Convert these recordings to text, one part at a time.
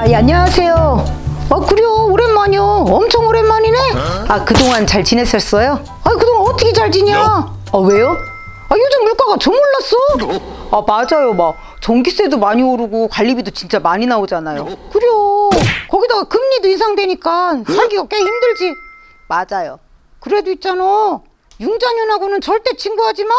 아, 예, 안녕하세요. 아, 그래요. 오랜만이요. 엄청 오랜만이네. 아, 그동안 잘 지냈었어요? 아, 그동안 어떻게 잘 지냐? 아, 왜요? 아, 요즘 물가가 좀 올랐어. 아, 맞아요. 막 전기세도 많이 오르고 관리비도 진짜 많이 나오잖아요. 그래요. 거기다가 금리도 인상되니까 살기가 꽤 힘들지. 맞아요. 그래도 있잖아. 융자년하고는 절대 친구하지 마.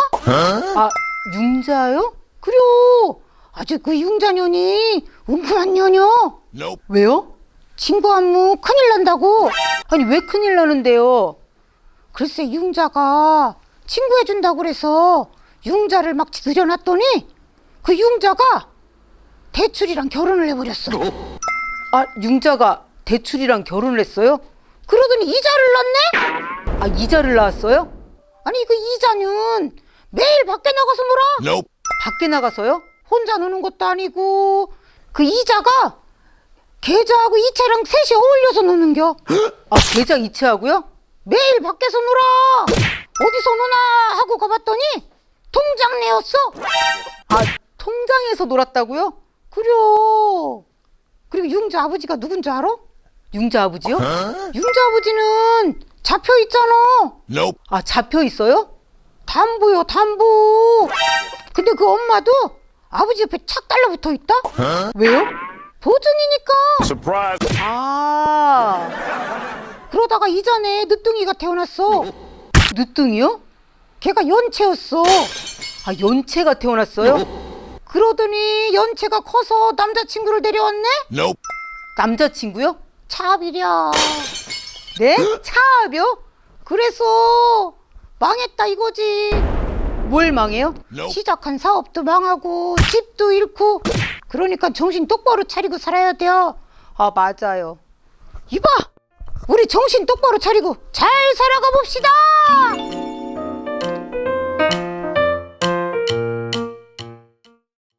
아, 융자요? 그래요. 아주 그 융자년이 웅크한 년이요. 왜요? 친구 안무 큰일 난다고. 아니 왜 큰일 나는데요? 글쎄 융자가 친구 해준다고 그래서 융자를 막 들여놨더니 그 융자가 대출이랑 결혼을 해버렸어. 아 융자가 대출이랑 결혼을 했어요? 그러더니 이자를 낳네? 아 이자를 낳았어요? 아니 그 이자는 매일 밖에 나가서 놀아. 밖에 나가서요? 혼자 노는 것도 아니고 그 이자가 계좌하고 이체랑 셋이 어울려서 노는겨. 아 계좌 이체하고요? 매일 밖에서 놀아. 어디서 노나 하고 가봤더니 통장 내었어. 아 통장에서 놀았다고요? 그래요. 그리고 융자 아버지가 누군지 알아? 융자 아버지요? 융자 아버지는 잡혀 있잖아. Nope. 아 잡혀 있어요? 담보요 담보. 근데 그 엄마도 아버지 옆에 착 달라붙어 있다? 왜요? 보증이니까. 아 그러다가 이전에 늦둥이가 태어났어. 늦둥이요? 걔가 연체였어. 아 연체가 태어났어요? 그러더니 연체가 커서 남자친구를 데려왔네? 남자친구요? 차비랴. 네? 차비요? 그래서 망했다 이거지. 뭘 망해요? 시작한 사업도 망하고 집도 잃고 그러니까 정신 똑바로 차리고 살아야 돼요. 아 맞아요. 이봐, 우리 정신 똑바로 차리고 잘 살아가 봅시다.